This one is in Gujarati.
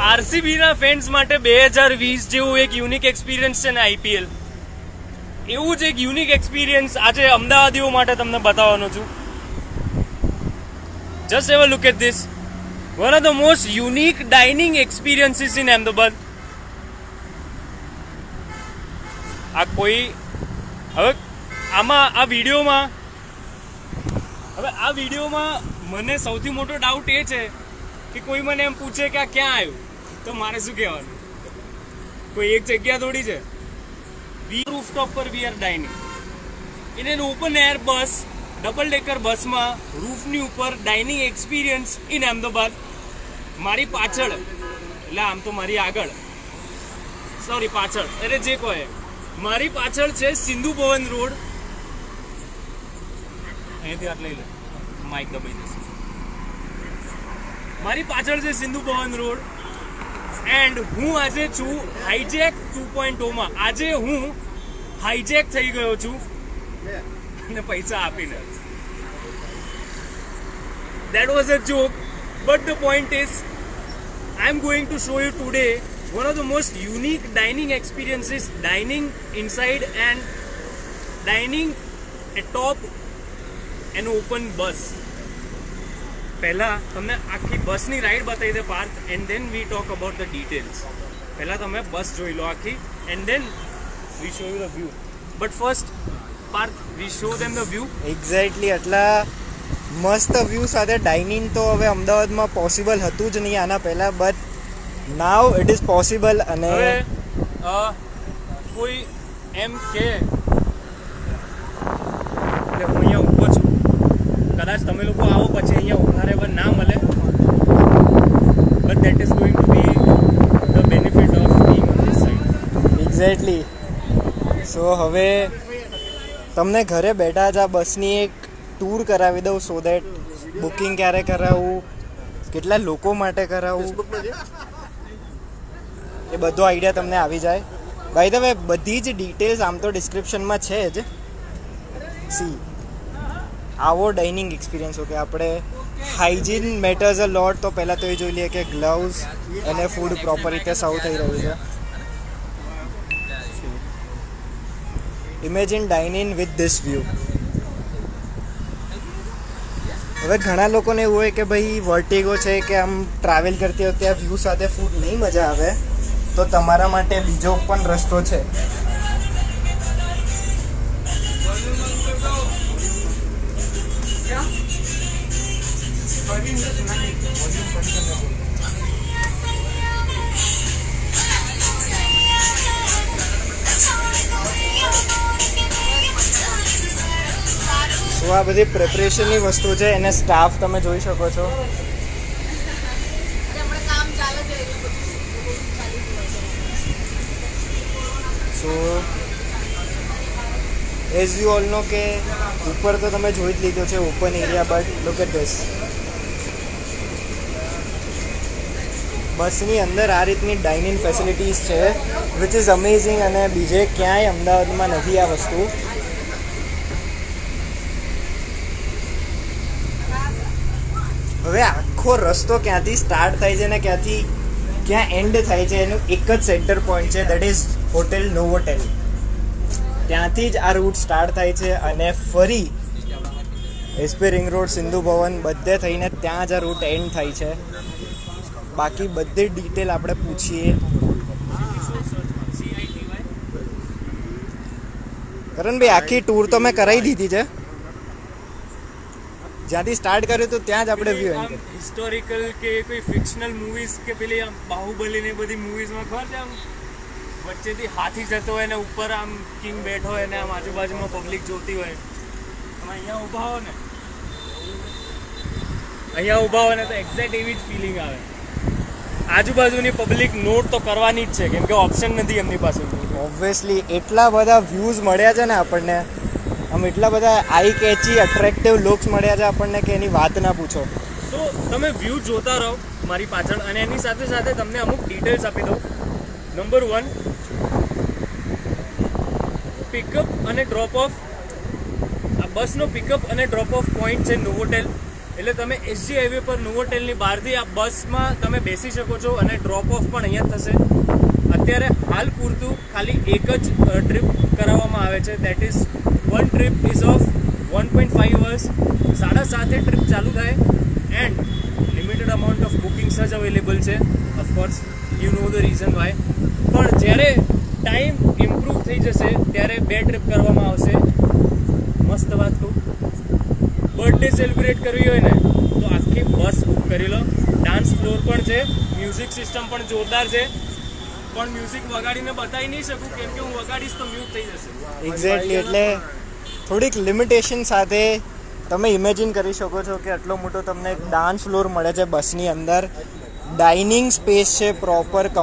આરસીબી ના ફેન્સ માટે બે હજાર વીસ જેવું એક યુનિક એક્સપિરિયન્સ છે ને આઈપીએલ એવું જ એક યુનિક એક્સપિરિયન્સ આજે અમદાવાદીઓ માટે તમને બતાવવાનો છું. Just ever look at this one of the most unique dining experiences in Ahmedabad આ કોઈ, હવે આમાં, આ વિડીયોમાં, હવે આ વિડીયોમાં મને સૌથી મોટો ડાઉટ એ છે કે કોઈ મને એમ પૂછે કે આ ક્યાં આવ્યું? તો મારે શું કહેવાનું? કોઈ એક જગ્યા થોડી છે? વી રૂફટોપ પર we are dining in open air bus double decker બસમાં રૂફની ઉપર ડાઇનિંગ એક્સપિરિયન્સ ઇન અહેમદાબાદ મારી પાછળ, એટલે આમ તો મારી આગળ. સોરી પાછળ. અરે જે કહે મારી પાછળ છે સિંધુ ભવન રોડ. અહીંયાથી હાથ લઈ લે. માઇક દબાઈ જશે મારી પાછળ છે સિંધુ ભવન રોડ. એન્ડ હું આજે છું હાઈજેક ટુ પોઈન્ટ ઓમાં આજે હું હાઈજેક થઈ ગયો છું. અને પૈસા આપીને. That was a joke but the point is I am going to show you today one of the most unique dining experiences, dining inside and dining atop an open bus. પહેલા તમને આખી બસની રાઈડ બતાવી દે park and then we talk about the details પહેલાં તમે બસ જોઈ લો આખી and then we show you the view but first park we show them the view exactly એટલા મસ્ત વ્યૂ સાથે ડાઇનિંગ તો હવે અમદાવાદમાં પોસિબલ હતું જ નહીં આના પહેલાં but now it is possible અને કોઈ એમ કે એટલે હું અહીંયા ઊભો છું. કદાચ તમે લોકો આવો પછી અહીંયા ઊભા રહેવા ના મળે but that is going to be the benefit of being on this side exactly so હવે તમને ઘરે બેઠા જ આ બસની એક ટૂર કરાવી દઉં સો દેટ બુકિંગ ક્યારે કરાવવું કેટલા લોકો માટે કરાવવું એ બધો આઈડિયા તમને આવી જાય. ભાઈ વે બધી જ ડિટેલ્સ આમ તો ડિસ્ક્રિપ્શનમાં છે જ. સી આવો ડાઇનિંગ એક્સપિરિયન્સ ઓકે આપણે હાઇજીન મેટર્સ અ લોટ તો પહેલાં તો એ જોઈ લઈએ કે ગ્લવ્સ અને ફૂડ પ્રોપર રીતે સર્વ થઈ રહ્યું છે. Imagine in with this view હવે ઘણા લોકોને એવું હોય કે ભાઈ વર્ટિગો છે કે આમ ટ્રાવેલ કરતી વખતે આ વ્યૂ સાથે ફૂડ નહીં મજા આવે, તો તમારા માટે બીજો પણ રસ્તો છે. આ બધી પ્રિપરેશનની વસ્તુ છે, એને સ્ટાફ તમે જોઈ શકો છો. So as you all know કે ઉપર તો તમે જોઈ જ લીધો છે open area but look at this બસની અંદર આ રીતની ડાઇનિંગ ફેસિલિટીઝ છે વિચ ઇઝ અમેઝિંગ અને બીજે ક્યાંય અમદાવાદમાં નથી આ વસ્તુ. હવે આખો રસ્તો ક્યાંથી સ્ટાર્ટ થાય છે ને ક્યાંથી ક્યાં એન્ડ થાય છે એનું એક જ સેન્ટર પોઈન્ટ છે દેટ ઇઝ હોટેલ નોવોટેલ ત્યાંથી જ આ રૂટ સ્ટાર્ટ થાય છે અને ફરી SP ring road Sindhu Bhavan બધે થઈને ત્યાં જ આ રૂટ એન્ડ થાય છે. બાકી બધી ડિટેલ આપણે પૂછીએ. કરણભાઈ આખી ટૂર તો મેં કરાવી દીધી છે. જ્યાંથી સ્ટાર્ટ કર્યું તો ત્યાં જ આપણે વ્યૂ આમ હિસ્ટોરિકલ કે કોઈ ફિક્શનલ મૂવીઝ કે પેલી આમ બાહુબલી ને બધી મૂવીઝમાં ખબર છે આમ? વચ્ચેથી હાથી જતો હોય ને ઉપર આમ કિંગ બેઠો હોય ને આમ આજુબાજુમાં પબ્લિક જોતી હોય. તમે અહીંયા ઊભા હો ને. અહીંયા ઊભા હોય ને તો એક્ઝેક્ટ એવી જ ફિલિંગ આવે. આજુબાજુની પબ્લિક નોટ તો કરવાની જ છે કેમ કે ઓપ્શન નથી એમની પાસે. ઓબ્વિયસલી એટલા બધા વ્યૂઝ મળ્યા છે ને આપણને આમ એટલા બધા આઈ કેચી અટ્રેક્ટિવ લુક્સ મળ્યા છે આપણને કે એની વાત ના પૂછો. તો તમે વ્યૂ જોતા રહો મારી પાછળ અને એની સાથે સાથે તમને અમુક ડિટેલ્સ આપી દઉં. નંબર વન પિકઅપ અને ડ્રોપ ઓફ આ બસનો પિકઅપ અને ડ્રોપ ઓફ પોઈન્ટ છે નોવોટેલ એટલે તમે એસજી હાઈવે પર નોવોટેલની બહારથી આ બસમાં તમે બેસી શકો છો અને ડ્રોપ ઓફ પણ અહીંયા થશે. અત્યારે હાલ પૂરતું ખાલી એક જ ટ્રીપ કરાવવામાં આવે છે. That is one trip is of one point five hours સાડા સાતે ટ્રીપ ચાલુ થાય and limited amount of bookings જ અવેલેબલ છે. Of course you know the reason why પણ જ્યારે ટાઈમ ઇમ્પ્રૂવ થઈ જશે, ત્યારે બે ટ્રીપ કરવામાં આવશે. મસ્ત વાત કહું. બર્થડે સેલિબ્રેટ કરવી હોય ને, તો આખી બસ બુક કરી લો. ડાન્સ ફ્લોર પણ છે મ્યુઝિક સિસ્ટમ પણ જોરદાર છે. પણ મ્યુઝિક વગાડીને બતાવી નહીં શકું, કેમ કે હું વગાડીશ તો મ્યુટ થઈ જશે. એક્ઝેક્ટલી એટલે થોડીક લિમિટેશન સાથે તમે ઇમેજિન કરી શકો છો કે આટલો મોટો તમને ડાન્સ ફ્લોર મળે છે બસની અંદર. ડાઇનિંગ સ્પેસ છે પ્રોપર કમ્ફર્ટ